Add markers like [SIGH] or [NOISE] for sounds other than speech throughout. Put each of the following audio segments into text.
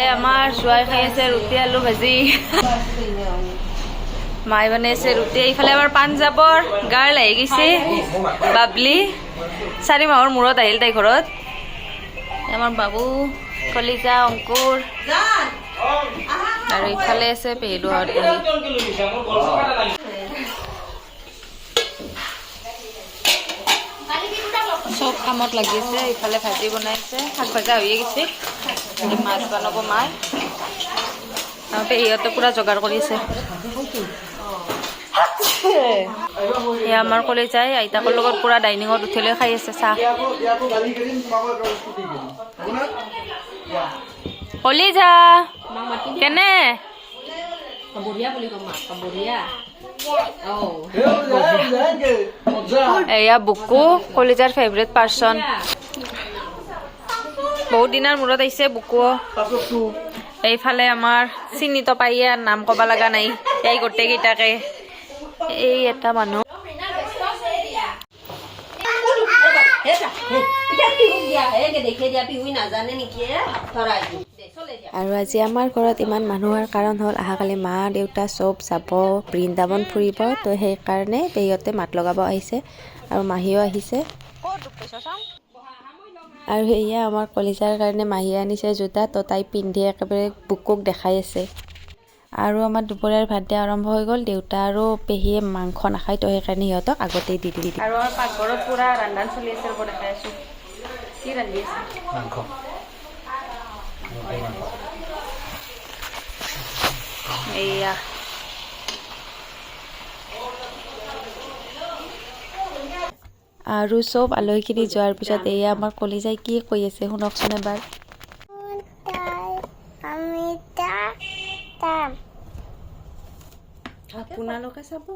ইফালে আমাৰ জোৱাই খাই আছে, ৰুটি, আলু ভাজি। মায়ে বনাইছে ৰুটি। ইফালে আমাৰ পাঞ্জাৱৰ গাৰ্ল আহি গৈছে, বাবলি। চাৰি মাহৰ মূৰত আহিল তাই ঘৰত। আমাৰ বাবু, কলিজা, অংকুৰ। আৰু ইফালে আছে পেহিদুহঁত চব কামত লাগিছে, ইফালে ভাজি বনাইছে, শাক ভাজা হৈয়ে গৈছে। মাছ বনাব মায়ে আৰু পেহীহঁতে পূৰা যোগাৰ কৰিছে। এয়া আমাৰ কলেজাই আইতাকৰ লগত পূৰা ডাইনিঙত উঠি লৈ খাই আছে চাহ। কলিজা, কেনে? Kaburia boleh kau mak, kaburia. Oh. এয়া বুকু কলিজাৰ ফেভৰেট পাৰ্চন বহুত দিনৰ মূৰত আহিছে বুকু এইফালে আমাৰ চিনি আৰু নাম ক'ব লগা নাই এই গোটেইকেইটাকে এই এটা মানুহ eh, আৰু আজি আমাৰ ঘৰত ইমান মানুহ হোৱাৰ কাৰণ হ'ল অহাকালি মা দেউতা চব যাব বৃন্দাবন ফুৰিব তো সেইকাৰণে পেহীহঁতে মাত লগাব আহিছে আৰু মাহীও আহিছে। আৰু সেয়া আমাৰ কলিজাৰ কাৰণে মাহীয়ে আনিছে জোতা তো তাই পিন্ধি একেবাৰে বুকুক দেখাই আছে। আৰু আমাৰ দুপৰীয়াৰ ভাত দিয়া আৰম্ভ হৈ গ'ল দেউতা আৰু পেহীয়ে মাংস নাখায় তো সেইকাৰণে সিহঁতক আগতেই দি দি আৰু আমাৰ পাকঘৰত পূৰা ৰান্ধান চলি আছে ৰ'ব দেখাই আছোঁ। কি ৰান্ধি আছে? মাংস। এইয়া আৰু চব আলহীখিনি যোৱাৰ পিছত এয়া আমাৰ কলিজাই কি কৈ আছে শুনকচোন এবাৰ। আপোনালোকে চাব।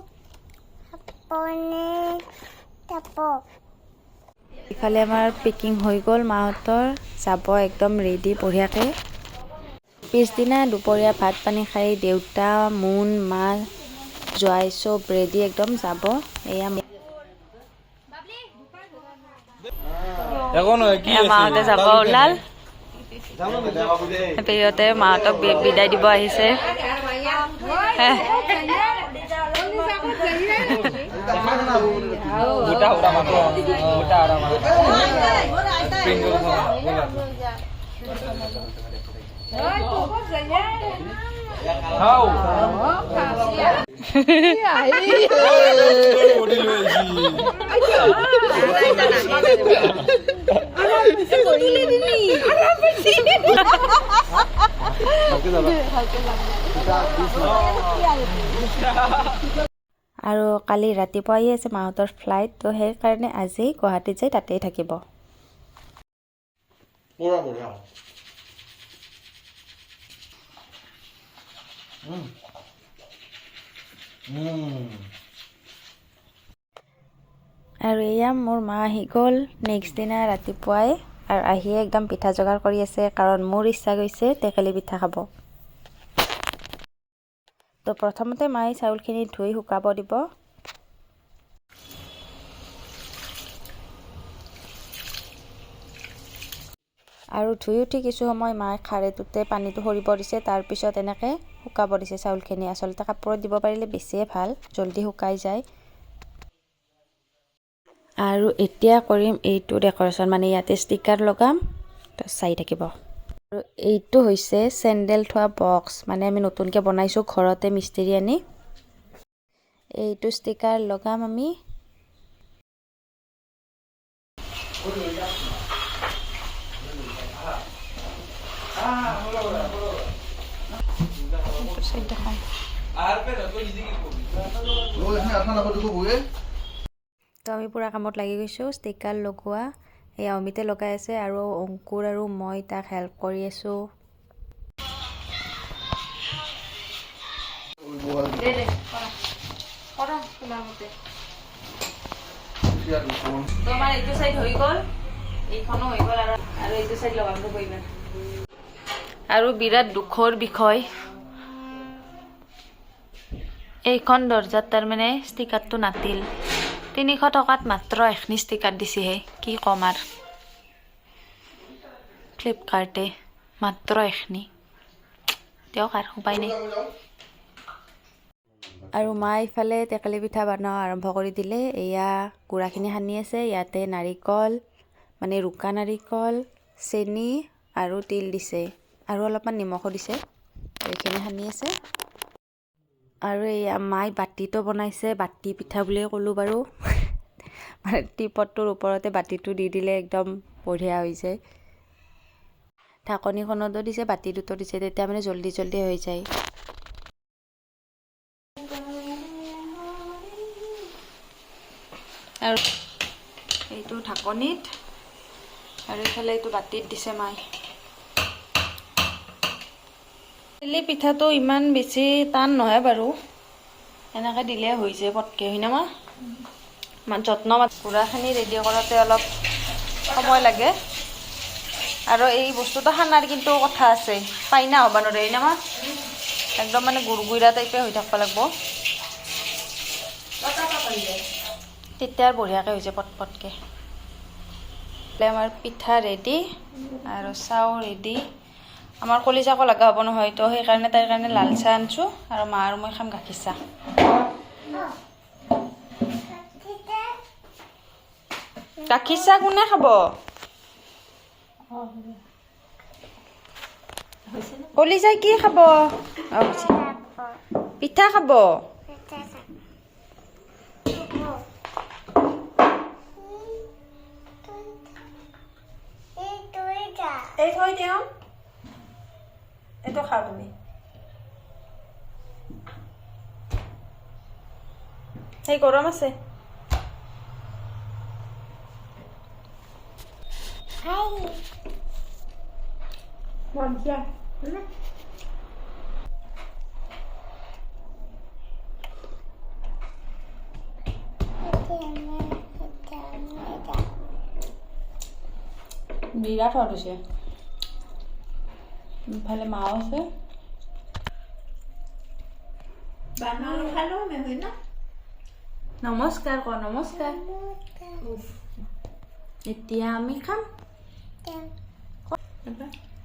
ইফালে আমাৰ পেকিং হৈ গ'ল মাহঁতৰ যাব একদম ৰেডি বঢ়িয়াকৈ। পিছদিনা দুপৰীয়া ভাত পানী খাই দেউতা মোন মা জোৱাই চব ৰেডি একদম যাব। এয়া মাহঁতে যাব ওলাল। পেহীহঁতে মাহঁতক বিদায় দিব আহিছে। [LAUGHS] হে, গোটা গোটা মাংস গোটা গোটা মাংস খাও আৰু কালি ৰাতিপুৱাই আছে মাহঁতৰ ফ্লাইট তো সেইকাৰণে আজি গুৱাহাটীত যাই তাতেই থাকিব। আৰু এয়া মোৰ মা আহি গ'ল। নেক্সট দিনা ৰাতিপুৱাই আৰু আহিয়ে একদম পিঠা যোগাৰ কৰি আছে কাৰণ মোৰ ইচ্ছা গৈছে টেকেলি পিঠা খাব। তো প্ৰথমতে মায়ে চাউলখিনি ধুই শুকাব দিব। আৰু ধুই উঠি কিছু সময় মায়ে খাৰেটোতে পানীটো সৰিব দিছে তাৰপিছত এনেকৈ শুকাব দিছে চাউলখিনি। আচলতে কাপোৰত দিব পাৰিলে বেছিয়ে ভাল জল্দি শুকাই যায়। আৰু এতিয়া কৰিম এইটো ডেক'ৰেশ্যন মানে ইয়াতে ষ্টিকাৰ লগাম তো চাই থাকিব। আৰু এইটো হৈছে চেণ্ডেল থোৱা বক্স। মানে আমি নতুনকৈ বনাইছোঁ ঘৰতে মিস্ত্ৰী আনি। এইটো ষ্টিকাৰ লগাম আমি। তো আমি পূৰা কামত লাগি গৈছোঁ ষ্টিকাৰ লগোৱা। এই অমিতে লগাই আছে আৰু অংকুৰ আৰু মই তাক হেল্প কৰি আছোঁ। দে দে কৰা কৰা তোমাৰ মতে তো আমাৰ এইটো চাইড হৈ গ'ল এইখনো হৈ গ'ল আৰু আৰু এইটো চাইড লগাম ৰ'ব আৰু বিৰাট দুখৰ বিষয়। এইখন দৰ্জাত তাৰমানে ষ্টিকাৰটো নাছিল। তিনিশ টকাত মাত্ৰ এখনি ষ্টিকাৰ দিছেহে কি ক'ম আৰু। ফ্লিপকাৰ্টে মাত্ৰ এখনি। দিয়ক আৰু উপায় নাই। আৰু মা ইফালে টেকেলি পিঠা বনোৱা আৰম্ভ কৰি দিলে। এয়া গুড়াখিনি সানি আছে ইয়াতে নাৰিকল মানে ৰুকা নাৰিকল চেনি আৰু তিল দিছে। আৰু অলপমান নিমখো দিছে। এইখিনি সানি আছে। আৰু এয়া মাই বাতিটো বনাইছে বাতি পিঠা বুলিয়ে ক'লোঁ বাৰু। মানে টিপটটোৰ ওপৰতে বাতিটো দি দিলে একদম বঢ়িয়া হৈ যায়। ঢাকনিখনতো দিছে বাতি দুটো দিছে তেতিয়া মানে জল্দি জল্দি হৈ যায়। আৰু এইটো ঢাকনিত আৰু এইফালে এইটো বাতিত দিছে মাই তেলি পিঠাটো ইমান বেছি টান নহয় বাৰু। এনেকৈ দিলে হৈ যায় পটকৈ হয়নে মা? ইমান যত্ন গুড়াখিনি ৰেডি কৰোঁতে অলপ সময় লাগে। আৰু এই বস্তুটো সানাৰ কিন্তু কথা আছে পাইনা হ'ব নোৱাৰে হয়নে মা? একদম মানে গুৰগুৰা টাইপে হৈ থাকিব লাগিব। তেতিয়া আৰু বঢ়িয়াকৈ হৈছে পট পটকৈ। আমাৰ পিঠা ৰেডি আৰু চাও ৰেডি আমাৰ কলিজাকো লগা হ'ব নহয় তো সেইকাৰণে তাইৰ কাৰণে লাল চাহ আনিছোঁ আৰু মা আৰু মই খাম গাখীৰ চাহ। গাখীৰ চাহ কোনে খাব? কলিজাই কি খাব। পিঠা। খাব? এই থৈ দিওঁ। এটা খাও তুমি এই গরম আছে? বিরাট hot বিৰাট সোৱাদ হৈছে ইফালে মাও আছে নমস্কাৰ ক নমস্কাৰ এতিয়া আমি খাম ক, এবাৰ।